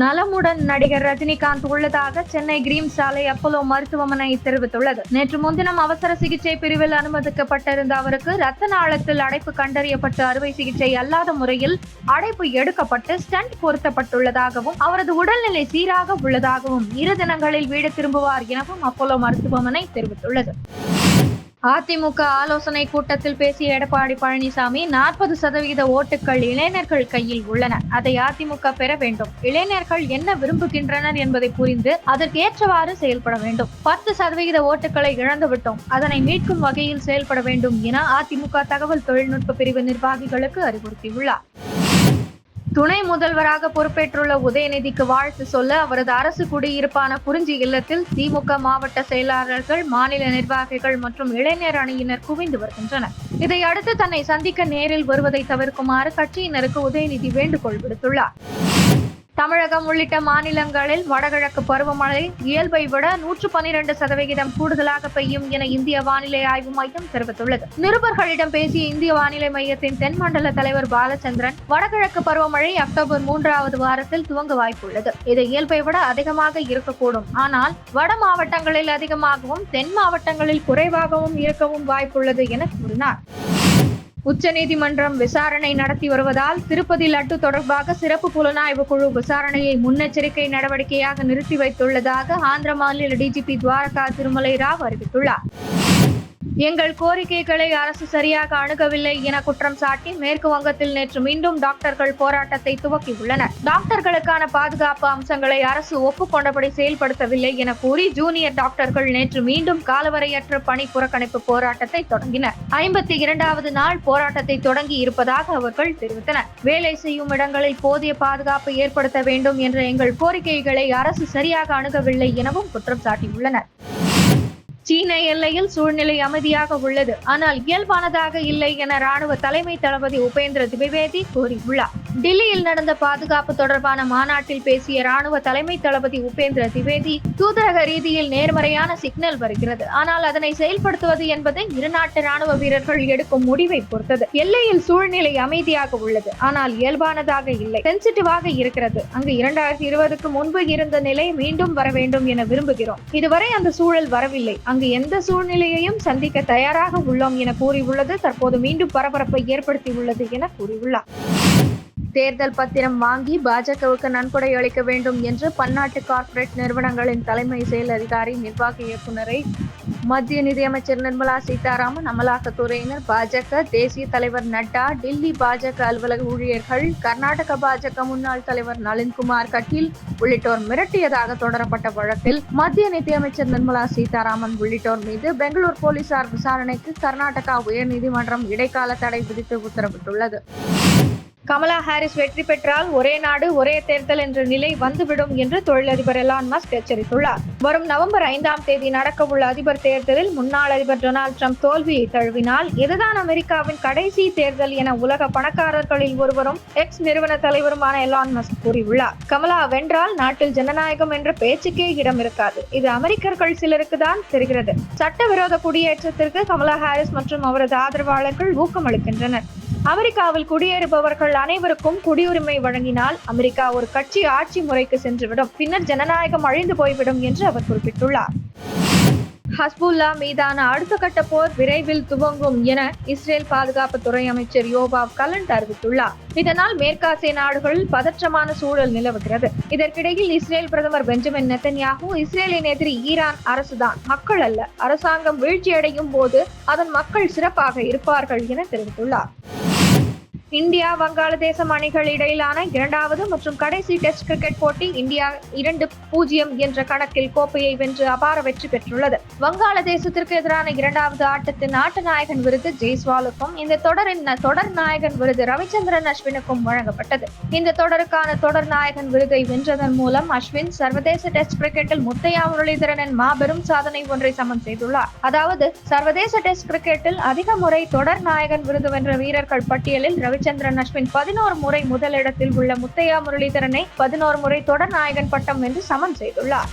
நலமுடன் நடிகர் ரஜினிகாந்த் உள்ளதாக சென்னை கிரீம் சாலை அப்போலோ மருத்துவமனை தெரிவித்துள்ளது. நேற்று முன்தினம் அவசர சிகிச்சை பிரிவில் அனுமதிக்கப்பட்டிருந்த அவருக்கு ரத்த நாளத்தில் அடைப்பு கண்டறியப்பட்டு அறுவை சிகிச்சை அல்லாத முறையில் அடைப்பு எடுக்கப்பட்டு ஸ்டண்ட் பொருத்தப்பட்டுள்ளதாகவும் அவரது உடல்நிலை சீராக உள்ளதாகவும் இரு தினங்களில் வீடு திரும்புவார் எனவும் அப்போலோ மருத்துவமனை தெரிவித்துள்ளது. அதிமுக ஆலோசனை கூட்டத்தில் பேசிய எடப்பாடி பழனிசாமி நாற்பது சதவீத ஓட்டுகள் இளைஞர்கள் கையில் உள்ளன. அதை அதிமுக பெற வேண்டும். இளைஞர்கள் என்ன விரும்புகின்றனர் என்பதை புரிந்து அதற்கேற்றவாறு செயல்பட வேண்டும். பத்து சதவிகித ஓட்டுகளை இழந்துவிட்டோம். அதனை மீட்கும் வகையில் செயல்பட வேண்டும் என அதிமுக தகவல் தொழில்நுட்ப பிரிவு நிர்வாகிகளுக்கு அறிவுறுத்தியுள்ளார். துணை முதல்வராக பொறுப்பேற்றுள்ள உதயநிதிக்கு வாழ்த்து சொல்ல அவரது அரசு குடியிருப்பான குறிஞ்சி இல்லத்தில் திமுக மாவட்ட செயலாளர்கள் மாநில நிர்வாகிகள் மற்றும் இளைஞர் அணியினர் குவிந்து வருகின்றனர். இதையடுத்து தன்னை சந்திக்க நேரில் வருவதை தவிர்க்குமாறு கட்சியினருக்கு உதயநிதி வேண்டுகோள் விடுத்துள்ளார். தமிழகம் உள்ளிட்ட மாநிலங்களில் வடகிழக்கு பருவமழை இயல்பை விட நூற்று பனிரெண்டு சதவிகிதம் கூடுதலாக பெய்யும் என இந்திய வானிலை ஆய்வு மையம் தெரிவித்துள்ளது. நிருபர்களிடம் பேசிய இந்திய வானிலை மையத்தின் தென்மண்டல தலைவர் பாலச்சந்திரன் வடகிழக்கு பருவமழை அக்டோபர் மூன்றாவது வாரத்தில் துவங்க வாய்ப்புள்ளது. இது இயல்பை விட அதிகமாக இருக்கக்கூடும். ஆனால் வட மாவட்டங்களில் அதிகமாகவும் தென் மாவட்டங்களில் குறைவாகவும் இருக்கவும் வாய்ப்புள்ளது என கூறினார். உச்சநீதிமன்றம் விசாரணை நடத்தி வருவதால் திருப்பதி லட்டு தொடர்பாக சிறப்பு புலனாய்வு குழு விசாரணையை முன்னெச்சரிக்கை நடவடிக்கையாக நிறுத்தி வைத்துள்ளதாக ஆந்திர மாநில டிஜிபி துவாரகா திருமலை ராவ் அறிவித்துள்ளார். எங்கள் கோரிக்கைகளை அரசு சரியாக அணுகவில்லை என குற்றம் சாட்டி மேற்கு வங்கத்தில் நேற்று மீண்டும் டாக்டர்கள் போராட்டத்தை துவக்கியுள்ளனர். டாக்டர்களுக்கான பாதுகாப்பு அம்சங்களை அரசு ஒப்புக்கொண்டபடி செயல்படுத்தவில்லை என கூறி ஜூனியர் டாக்டர்கள் நேற்று மீண்டும் காலவரையற்ற பணி புறக்கணிப்பு போராட்டத்தை தொடங்கினர். ஐம்பத்தி இரண்டாவது நாள் போராட்டத்தை தொடங்கி இருப்பதாக அவர்கள் தெரிவித்தனர். வேலை செய்யும் இடங்களில் போதிய பாதுகாப்பு ஏற்படுத்த வேண்டும் என்ற எங்கள் கோரிக்கைகளை அரசு சரியாக அணுகவில்லை எனவும் குற்றம் சாட்டியுள்ளனர். சீன எல்லையில் சூழ்நிலை அமைதியாக உள்ளது. ஆனால் இயல்பானதாக இல்லை என ராணுவ தலைமை தளபதி உபேந்திர திவிவேதி கூறியுள்ளார். டில்லியில் நடந்த பாதுகாப்பு தொடர்பான மாநாட்டில் பேசிய ராணுவ தலைமை தளபதி உபேந்திர திவேதி தூதரக ரீதியில் நேர்மறையான சிக்னல் வருகிறது. ஆனால் அதனை செயல்படுத்துவது என்பது இருநாட்டு ராணுவ வீரர்கள் எடுக்கும் முடிவை பொறுத்தது. எல்லையில் சூழ்நிலை அமைதியாக உள்ளது. ஆனால் இயல்பானதாக இல்லை. சென்சிட்டிவாக இருக்கிறது. அங்கு இரண்டாயிரத்தி இருபதுக்கு முன்பு இருந்த நிலை மீண்டும் வர வேண்டும் என விரும்புகிறோம். இதுவரை அந்த சூழல் வரவில்லை. அங்கு எந்த சூழ்நிலையையும் சந்திக்க தயாராக உள்ளோம் என கூறியுள்ளது. தற்போது மீண்டும் பரபரப்பை ஏற்படுத்தியுள்ளது என கூறியுள்ளார். தேர்தல் பத்திரம் வாங்கி பாஜகவுக்கு நன்கொடை அளிக்க வேண்டும் என்று பன்னாட்டு கார்ப்பரேட் நிறுவனங்களின் தலைமை செயல் அதிகாரி நிர்வாக இயக்குநரை மத்திய நிதியமைச்சர் நிர்மலா சீதாராமன் அமலாக்கத்துறையினர் பாஜக தேசிய தலைவர் நட்டா டில்லி பாஜக அலுவலக ஊழியர்கள் கர்நாடக பாஜக முன்னாள் தலைவர் நளின்குமார் கட்டீல் உள்ளிட்டோர் மிரட்டியதாக தொடரப்பட்ட வழக்கில் மத்திய நிதியமைச்சர் நிர்மலா சீதாராமன் உள்ளிட்டோர் மீது பெங்களூர் போலீசார் விசாரணைக்கு கர்நாடகா உயர்நீதிமன்றம் இடைக்கால தடை விதித்து உத்தரவிட்டுள்ளது. கமலா ஹாரிஸ் வெற்றி பெற்றால் ஒரே நாடு ஒரே தேர்தல் என்ற நிலை வந்துவிடும் என்று தொழிலதிபர் எலான் மஸ்க் எச்சரித்துள்ளார். வரும் நவம்பர் ஐந்தாம் தேதி நடக்கவுள்ள அதிபர் தேர்தலில் முன்னாள் அதிபர் டொனால்டு ட்ரம்ப் தோல்வியை தழுவினால் இதுதான் அமெரிக்காவின் கடைசி தேர்தல் என உலக பணக்காரர்களில் ஒருவரும் எக்ஸ் நிறுவன தலைவருமான எலான் மஸ்க் கூறியுள்ளார். கமலா வென்றால் நாட்டில் ஜனநாயகம் என்ற பேச்சுக்கே இடம் இருக்காது. இது அமெரிக்கர்கள் சிலருக்கு தான் தெரிகிறது. சட்டவிரோத குடியேற்றத்திற்கு கமலா ஹாரிஸ் மற்றும் அவரது ஆதரவாளர்கள் ஊக்கமளிக்கின்றனர். அமெரிக்காவில் குடியேறுபவர்கள் அனைவருக்கும் குடியுரிமை வழங்கினால் அமெரிக்கா ஒரு கட்சி ஆட்சி முறைக்கு சென்றுவிடும். பின்னர் ஜனநாயகம் அழிந்து போய்விடும் என்று அவர் குறிப்பிட்டுள்ளார். ஹஸ்புல்லா மீதான அடுத்த கட்ட போர் விரைவில் துவங்கும் என இஸ்ரேல் பாதுகாப்புத்துறை அமைச்சர் யோபாவ் கலண்ட் அறிவித்துள்ளார் இதனால் மேற்காசிய நாடுகளில் பதற்றமான சூழல் நிலவுகிறது. இதற்கிடையில் இஸ்ரேல் பிரதமர் பெஞ்சமின் நெத்தன்யாகு இஸ்ரேலின் எதிரி ஈரான் அரசுதான். மக்கள் அல்ல அரசாங்கம் வீழ்ச்சியடையும் போது அதன் மக்கள் சிறப்பாக இருப்பார்கள் என தெரிவித்துள்ளார். இந்தியா வங்காளதேசம் அணிகள் இடையிலான இரண்டாவது மற்றும் கடைசி டெஸ்ட் கிரிக்கெட் போட்டி இந்தியா இரண்டு பூஜ்ஜியம் என்ற கணக்கில் கோப்பையை வென்று அபார வெற்றி பெற்றுள்ளது. வங்காளதேசத்திற்கு எதிரான இரண்டாவது ஆட்டத்தின் ஆட்ட நாயகன் விருது ஜெய்ஸ்வாலுக்கும் இந்த தொடரின் தொடர் நாயகன் விருது ரவிச்சந்திரன் அஸ்வினுக்கும் வழங்கப்பட்டது. இந்த தொடருக்கான தொடர் நாயகன் விருதை வென்றதன் மூலம் அஸ்வின் சர்வதேச டெஸ்ட் கிரிக்கெட்டில் முத்தையா முரளிதரனின் மாபெரும் சாதனை ஒன்றை சமன் செய்துள்ளார். அதாவது சர்வதேச டெஸ்ட் கிரிக்கெட்டில் அதிக முறை தொடர் நாயகன் விருது வென்ற வீரர்கள் பட்டியலில் ரவி ரவிச்சந்திரன் அஸ்வின் பதினோரு முறை முதலிடத்தில் உள்ள முத்தையா முரளிதரனை பதினோரு முறை தொடர் நாயகன் பட்டம் வென்று சமன் செய்துள்ளார்.